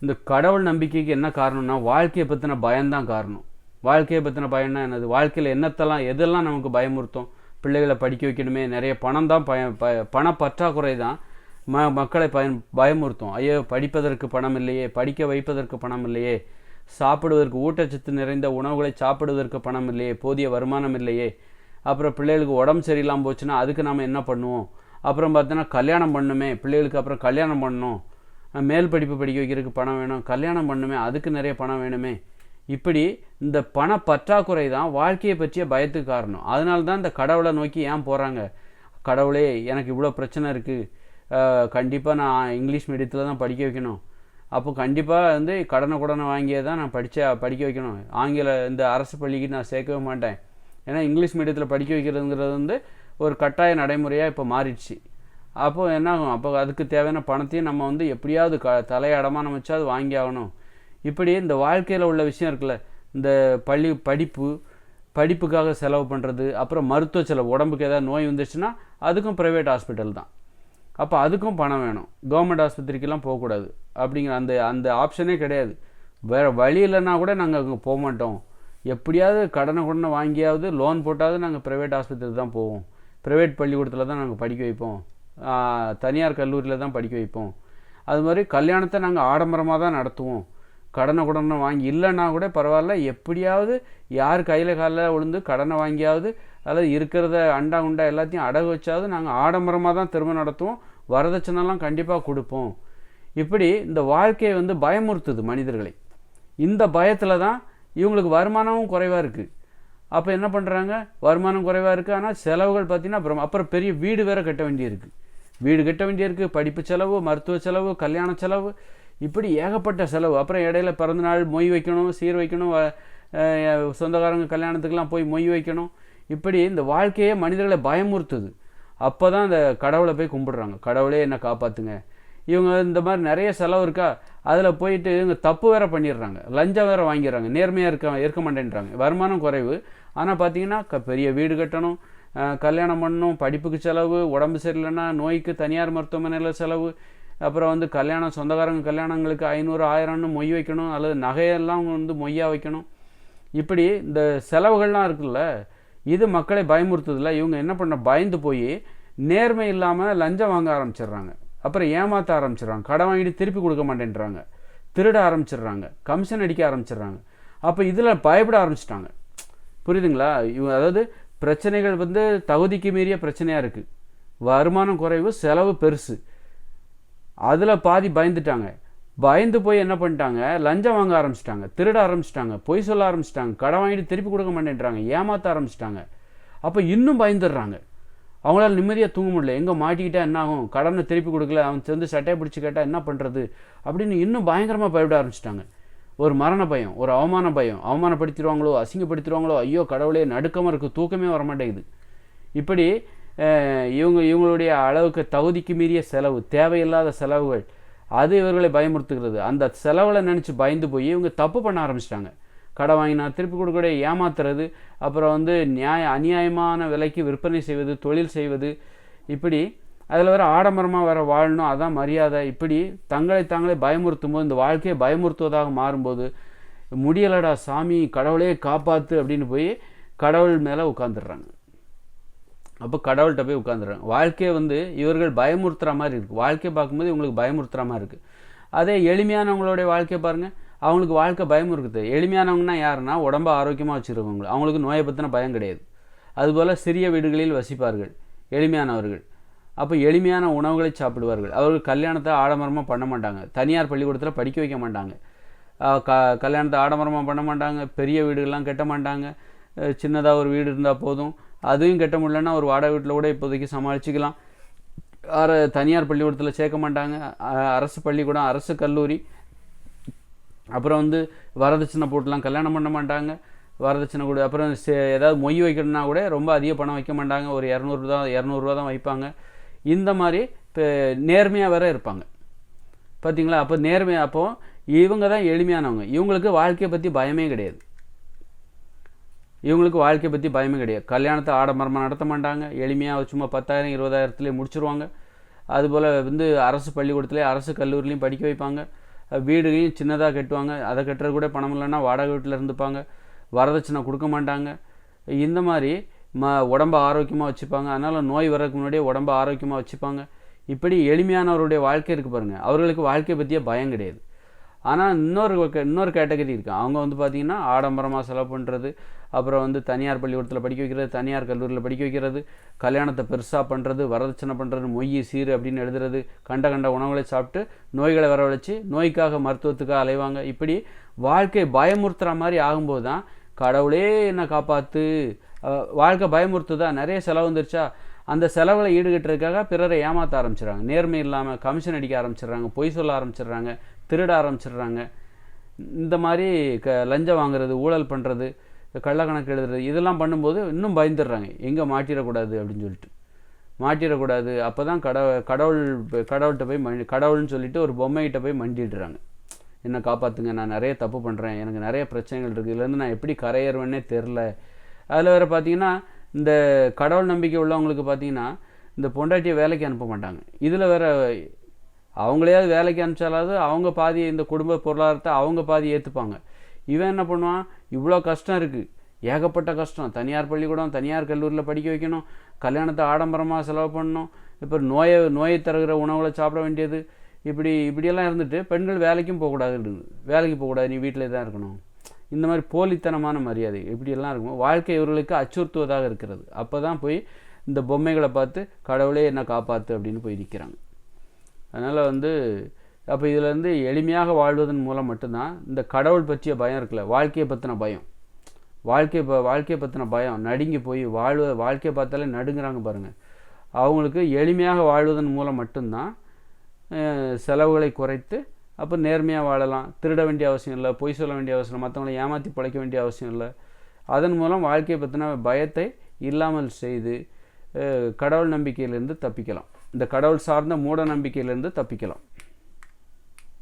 இந்த கடவுள் நம்பிக்கைக்கு என்ன காரணம்னா வாழ்க்கையை பற்றின பயம்தான் காரணம். வாழ்க்கையை பற்றின பயம்னா என்னது? வாழ்க்கையில் என்னத்தெல்லாம் எதெல்லாம் நமக்கு பயமுறுத்தும்? பிள்ளைகளை படிக்க வைக்கணுமே நிறைய பணம் தான் பய ப- பண பற்றாக்குறை தான் ம மக்களை பயன் பயமுறுத்தும். ஐயோ படிப்பதற்கு பணம் இல்லையே படிக்க வைப்பதற்கு பணம் இல்லையே சாப்பிடுவதற்கு ஊட்டச்சத்து நிறைந்த உணவுகளை சாப்பிடுவதற்கு பணம் இல்லையே போதிய வருமானம் இல்லையே அப்புறம் பிள்ளைகளுக்கு உடம்பு சரியில்லாமல் போச்சுன்னா அதுக்கு நாம் என்ன பண்ணுவோம்? அப்புறம் பார்த்தோன்னா கல்யாணம் பண்ணுமே பிள்ளைகளுக்கு அப்புறம் கல்யாணம் பண்ணணும். மேல் படிப்பு படிக்க வைக்கிறதுக்கு பணம் வேணும் கல்யாணம் பண்ணுமே அதுக்கு நிறைய பணம் வேணுமே. இப்படி இந்த பண பற்றாக்குறை தான் வாழ்க்கையை பற்றிய பயத்துக்கு காரணம். அதனால தான் இந்த கடவுளை நோக்கி ஏன் போகிறாங்க கடவுளே எனக்கு இவ்வளோ பிரச்சனை இருக்குது கண்டிப்பாக நான் இங்கிலீஷ் மீடியத்தில் தான் படிக்க வைக்கணும். அப்போ கண்டிப்பாக வந்து கடனை குடனை வாங்கியே தான் நான் படித்த படிக்க வைக்கணும். ஆங்கில இந்த அரசு பள்ளிக்கு நான் சேர்க்கவே மாட்டேன். ஏன்னா இங்கிலீஷ் மீடியத்தில் படிக்க வைக்கிறதுங்கிறது வந்து ஒரு கட்டாய நடைமுறையாக இப்போ மாறிடுச்சு. அப்போ என்ன ஆகும் அப்போ அதுக்கு தேவையான பணத்தையும் நம்ம வந்து எப்படியாவது க தலையடமாக நம்ம வச்சாவது வாங்கி ஆகணும் இப்படி இந்த வாழ்க்கையில் உள்ள விஷயம் இருக்குல்ல இந்த பள்ளி படிப்பு படிப்புக்காக செலவு பண்ணுறது அப்புறம் மருத்துவ செலவு உடம்புக்கு ஏதாவது நோய் வந்துச்சுன்னா அதுக்கும் ப்ரைவேட் ஹாஸ்பிட்டல் தான். அப்போ அதுக்கும் பணம் வேணும். கவர்மெண்ட் ஆஸ்பத்திரிக்கெல்லாம் போகக்கூடாது. அப்படிங்கிற அந்த அந்த ஆப்ஷனே கிடையாது. வேறு வழி இல்லைன்னா கூட நாங்கள் அங்கே போக மாட்டோம். எப்படியாவது கடனை கடனை வாங்கியாவது லோன் போட்டாவது நாங்கள் ப்ரைவேட் ஆஸ்பத்திரி தான் போவோம். ப்ரைவேட் பள்ளிக்கூடத்தில் தான் நாங்கள் படிக்க வைப்போம். தனியார் கல்லூரியில் தான் படிக்க வைப்போம். அது மாதிரி கல்யாணத்தை நாங்கள் ஆடம்பரமாக தான் நடத்துவோம். கடனை குடனை வாங்கி இல்லைன்னா கூட பரவாயில்ல எப்படியாவது யார் கையில் காலில் விழுந்து கடனை வாங்கியாவது அல்லது இருக்கிறத அண்டா உண்டா எல்லாத்தையும் அடகு வச்சாவது நாங்கள் ஆடம்பரமாக தான் திருமணம் நடத்துவோம். வரதட்சணைலாம் கண்டிப்பாக கொடுப்போம். இப்படி இந்த வாழ்க்கையை வந்து பயமுறுத்துது மனிதர்களை. இந்த பயத்தில் தான் இவங்களுக்கு வருமானமும் குறைவாக இருக்குது அப்போ என்ன பண்ணுறாங்க வருமானம் குறைவாக இருக்குது ஆனால் செலவுகள் பார்த்தீங்கன்னா அப்புறம் அப்புறம் பெரிய வீடு வேறு கட்ட வேண்டியிருக்கு. வீடு கட்ட வேண்டியிருக்கு. படிப்பு செலவு மருத்துவ செலவு கல்யாண செலவு. இப்படி ஏகப்பட்ட செலவு. அப்புறம் இடையில பிறந்தநாள் மொய் வைக்கணும் சீர் வைக்கணும். சொந்தக்காரங்க கல்யாணத்துக்கெலாம் போய் மொய் வைக்கணும். இப்படி இந்த வாழ்க்கையே மனிதர்களை பயமுறுத்துது. அப்போ தான் அந்த கடவுளை போய் கும்பிடுறாங்க. கடவுளே என்னை காப்பாற்றுங்க இவங்க இந்த மாதிரி நிறைய செலவு இருக்கா? அதில் போயிட்டு இவங்க தப்பு வேற பண்ணிடுறாங்க. லஞ்சம் வேற வாங்கிடுறாங்க. நேர்மையாக இருக்க இருக்க மாட்டேன்றாங்க. வருமானம் குறைவு. ஆனால் பார்த்தீங்கன்னா க பெரிய வீடு கட்டணும் கல்யாணம் பண்ணணும் படிப்புக்கு செலவு உடம்பு சரியில்லைன்னா நோய்க்கு தனியார் மருத்துவமனையில் செலவு அப்புறம் வந்து கல்யாணம் சொந்தக்காரங்க கல்யாணங்களுக்கு ஐநூறு ஆயிரம்னு மொய் வைக்கணும் அல்லது நகையெல்லாம் வந்து மொய்யாக வைக்கணும். இப்படி இந்த செலவுகள்லாம் இருக்குல்ல இது மக்களை பயமுறுத்துதில்ல. இவங்க என்ன பண்ண பயந்து போய் நேர்மை இல்லாமல் லஞ்சம் வாங்க ஆரம்பிச்சிடுறாங்க. அப்புறம் ஏமாற்ற ஆரம்பிச்சிடுறாங்க. கடன் வாங்கிட்டு திருப்பி கொடுக்க மாட்டேன்றாங்க. திருட ஆரம்பிச்சிடுறாங்க. கமிஷன் அடிக்க ஆரம்பிச்சிடுறாங்க. அப்போ இதில் பயப்பட ஆரம்பிச்சிட்டாங்க. புரியுதுங்களா? இவங்க அதாவது பிரச்சனைகள் வந்து தகுதிக்கு மீறிய பிரச்சனையாக இருக்குது வருமானம் குறைவு செலவு பெருசு. அதில் பாதி பயந்துட்டாங்க. பயந்து போய் என்ன பண்ணிட்டாங்க? லஞ்சம் வாங்க ஆரம்பிச்சிட்டாங்க. திருட ஆரம்பிச்சிட்டாங்க. பொய் சொல்ல ஆரம்பிச்சிட்டாங்க. கடன் வாங்கிட்டு திருப்பி கொடுக்க மாட்டேன்றாங்க. ஏமாற்ற ஆரம்பிச்சிட்டாங்க. அப்போ இன்னும் பயந்துடுறாங்க. அவங்களால நிம்மதியாக தூங்க முடியல. எங்கே மாட்டிக்கிட்டால் என்ன ஆகும்? கடனை திருப்பி கொடுக்கல. அவன் சேர்ந்து சட்டையை பிடிச்சி கேட்டால் என்ன பண்ணுறது அப்படின்னு இன்னும் பயங்கரமாக பயப்பட ஆரம்பிச்சிட்டாங்க. ஒரு மரண பயம் ஒரு அவமான பயம். அவமானப்படுத்திடுவாங்களோ? அசிங்கப்படுத்திடுவாங்களோ? ஐயோ கடவுளே நடுக்கமாக இருக்குது தூக்கமே வர மாட்டேங்குது இப்படி இவங்க இவங்களுடைய அளவுக்கு தகுதிக்கு மீறிய செலவு தேவையில்லாத செலவுகள் அது இவர்களை பயமுறுத்துகிறது. அந்த செலவில் நினச்சி பயந்து போய் இவங்க தப்பு பண்ண ஆரம்பிச்சிட்டாங்க. கடை வாங்கினா திருப்பி கொடுக்கக்கூட ஏமாத்துறது அப்புறம் வந்து நியாய அநியாயமான விலைக்கு விற்பனை செய்வது தொழில் செய்வது இப்படி அதில் வர ஆடம்பரமாக வர வாழணும் அதான் மரியாதை. இப்படி தங்களை தாங்களே பயமுறுத்தும் போது இந்த வாழ்க்கையை பயமுறுத்துவதாக மாறும்போது முடியலடா சாமி கடவுளே காப்பாற்று அப்படின்னு போய் கடவுள் மேலே உட்காந்துடுறாங்க அப்போ கடவுள்கிட்ட போய் உட்காந்துடுறாங்க வாழ்க்கையை வந்து இவர்கள் பயமுறுத்துகிற மாதிரி இருக்குது வாழ்க்கையை பார்க்கும்போது இவங்களுக்கு பயமுறுத்துகிற மாதிரி இருக்குது அதே எளிமையானவங்களுடைய வாழ்க்கையை பாருங்கள் அவங்களுக்கு வாழ்க்கை பயம் இருக்குது. எளிமையானவங்கன்னா யாருன்னா உடம்பை ஆரோக்கியமாக வச்சுருக்கவங்க. அவங்களுக்கு நோயை பற்றின பயம் கிடையாது. அதுபோல் சிறிய வீடுகளில் வசிப்பார்கள். எளிமையானவர்கள். அப்போ எளிமையான உணவுகளை சாப்பிடுவார்கள். அவர்கள் கல்யாணத்தை ஆடம்பரமாக பண்ண மாட்டாங்க. தனியார் பள்ளிக்கூடத்தில் படிக்க வைக்க மாட்டாங்க. க கல்யாணத்தை ஆடம்பரமாக பண்ண மாட்டாங்க. பெரிய வீடுகள்லாம் கட்ட மாட்டாங்க. சின்னதாக ஒரு வீடு இருந்தால் போதும். அதுவும் கட்ட முடியலன்னா ஒரு வாடகை வீட்டில் கூட இப்போதைக்கு சமாளிச்சுக்கலாம். அர தனியார் பள்ளிக்கூடத்தில் சேர்க்க மாட்டாங்க. அரசு பள்ளிக்கூடம் அரசு கல்லூரி அப்புறம் வந்து வரதட்சணை போட்டுலாம் கல்யாணம் பண்ண மாட்டாங்க. வரதட்சணை கூட அப்புறம் ஏதாவது மொய் வைக்கணும்னா கூட ரொம்ப அதிக பணம் வைக்க மாட்டாங்க. ஒரு இரநூறு தான் இரநூறுவா தான் வைப்பாங்க. இந்த மாதிரி இப்போ நேர்மையாக வேற இருப்பாங்க. பார்த்தீங்களா அப்போ நேர்மையாக அப்போ இவங்க தான் எளிமையானவங்க. இவங்களுக்கு வாழ்க்கையை பற்றி பயமே கிடையாது. இவங்களுக்கு வாழ்க்கையை பற்றி பயமே கிடையாது. கல்யாணத்தை ஆடம்பரமாக நடத்த மாட்டாங்க. எளிமையாக சும்மா பத்தாயிரம் இருபதாயிரத்துலேயே முடிச்சிருவாங்க. அதுபோல் வந்து அரசு பள்ளிக்கூடத்துலேயே அரசு கல்லூரிலையும் படிக்க வைப்பாங்க. வீடுகையும் சின்னதாக கட்டுவாங்க. அதை கட்டுறது கூட பணம் இல்லைன்னா வாடகை வீட்டில் இருந்துப்பாங்க. வரதட்சணை கொடுக்க மாட்டாங்க. இந்த மாதிரி ம உடம்ப ஆரோக்கியமாக வச்சுப்பாங்க. அதனால் நோய் வர்றதுக்கு முன்னாடியே உடம்பை ஆரோக்கியமாக வச்சுப்பாங்க. இப்படி எளிமையானவருடைய வாழ்க்கை இருக்குது பாருங்கள் அவர்களுக்கு வாழ்க்கையை பற்றிய பயம் கிடையாது. ஆனால் இன்னொரு இன்னொரு கேட்டகரி இருக்குது அவங்க வந்து பார்த்திங்கன்னா ஆடம்பரமாக செலவு பண்ணுறது அப்புறம் வந்து தனியார் பள்ளிக்கூடத்தில் படிக்க வைக்கிறது தனியார் கல்லூரியில் படிக்க வைக்கிறது கல்யாணத்தை பெருசாக பண்ணுறது வரதட்சணை பண்ணுறது மொய் சீர் அப்படின்னு எழுதுறது கண்ட கண்ட உணவுகளை சாப்பிட்டு நோய்களை வரவழைச்சி நோய்க்காக மருத்துவத்துக்காக அலைவாங்க. இப்படி வாழ்க்கை பயமுறுத்துகிற மாதிரி ஆகும்போது தான் கடவுளே என்னை காப்பாற்று வாழ்க்கை பயமுறுத்துதா? நிறைய செலவு வந்துருச்சா? அந்த செலவில் ஈடுகட்டுறதுக்காக பிறரை ஏமாற்ற ஆரம்பிச்சிடுறாங்க. நேர்மை இல்லாமல் கமிஷன் அடிக்க ஆரம்பிச்சிடுறாங்க. பொய் சொல்ல ஆரம்பிச்சிடுறாங்க. திருட ஆரம்பிச்சிடுறாங்க. இந்த மாதிரி க லஞ்சம் வாங்குறது ஊழல் பண்ணுறது கள்ளக்கணக்கு எழுதுறது இதெல்லாம் பண்ணும்போது இன்னும் பயந்துடுறாங்க. எங்கே மாட்டிடக்கூடாது அப்படின்னு சொல்லிட்டு. மாட்டிடக்கூடாது. அப்போ தான் கடவுள் கடவுள் கடவுள்கிட்ட போய் மண்டி கடவுள்னு சொல்லிட்டு ஒரு பொம்மைகிட்ட போய் மண்டிடுறாங்க. என்னை காப்பாற்றுங்க நான் நிறைய தப்பு பண்ணுறேன் எனக்கு நிறைய பிரச்சனைகள் இருக்குது இதுலேருந்து நான் எப்படி கரையேறுவேன்னே தெரில அதில் வேறு பார்த்தீங்கன்னா இந்த கடவுள் நம்பிக்கை உள்ளவங்களுக்கு பார்த்தீங்கன்னா இந்த பொண்டாட்டியை வேலைக்கு அனுப்ப மாட்டாங்க. இதில் வேறு அவங்களையாவது வேலைக்கு அனுப்பிச்சாலாவது அவங்க பாதி இந்த குடும்ப பொருளாதாரத்தை அவங்க பாதி ஏற்றுப்பாங்க இவன் என்ன பண்ணுவான்? இவ்வளோ கஷ்டம் இருக்குது ஏகப்பட்ட கஷ்டம். தனியார் பள்ளிக்கூடம் தனியார் கல்லூரியில் படிக்க வைக்கணும். கல்யாணத்தை ஆடம்பரமாக செலவு பண்ணணும். இப்போ நோயை நோயை தருகிற உணவுகளை சாப்பிட வேண்டியது. இப்படி இப்படியெல்லாம் இருந்துட்டு பெண்கள் வேலைக்கும் போகக்கூடாது வேலைக்கு போகக்கூடாது. நீ வீட்டிலே தான் இருக்கணும். இந்த மாதிரி போலித்தனமான மரியாதை இப்படியெல்லாம் இருக்கும் வாழ்க்கை இவர்களுக்கு அச்சுறுத்துவதாக இருக்கிறது. அப்போ தான் போய் இந்த பொம்மைகளை பார்த்து கடவுளே என்ன காப்பாற்று அப்படின்னு போய் நிற்கிறாங்க அதனால் வந்து அப்போ இதிலேருந்து எளிமையாக வாழ்வதன் மூலம் மட்டும்தான் இந்த கடவுள் பற்றிய பயம் இருக்குல்ல வாழ்க்கையை பற்றின பயம். வாழ்க்கை ப வாழ்க்கையை பற்றின பயம் நடுங்கி போய் வாழ்வ வாழ்க்கையை பார்த்தாலே நடுங்குறாங்க பாருங்கள் அவங்களுக்கு எளிமையாக வாழ்வதன் மூலம் மட்டும்தான் செலவுகளை குறைத்து அப்போ நேர்மையாக வாழலாம். திருட வேண்டிய அவசியம் இல்லை பொய் சொல்ல வேண்டிய அவசியம் இல்லை மற்றவங்களை ஏமாற்றி பிழைக்க வேண்டிய அவசியம் இல்லை. அதன் மூலம் வாழ்க்கையை பற்றின பயத்தை இல்லாமல் செய்து கடவுள் நம்பிக்கையிலிருந்து தப்பிக்கலாம். இந்த கடவுள் சார்ந்த மூட நம்பிக்கையிலேருந்து தப்பிக்கலாம்.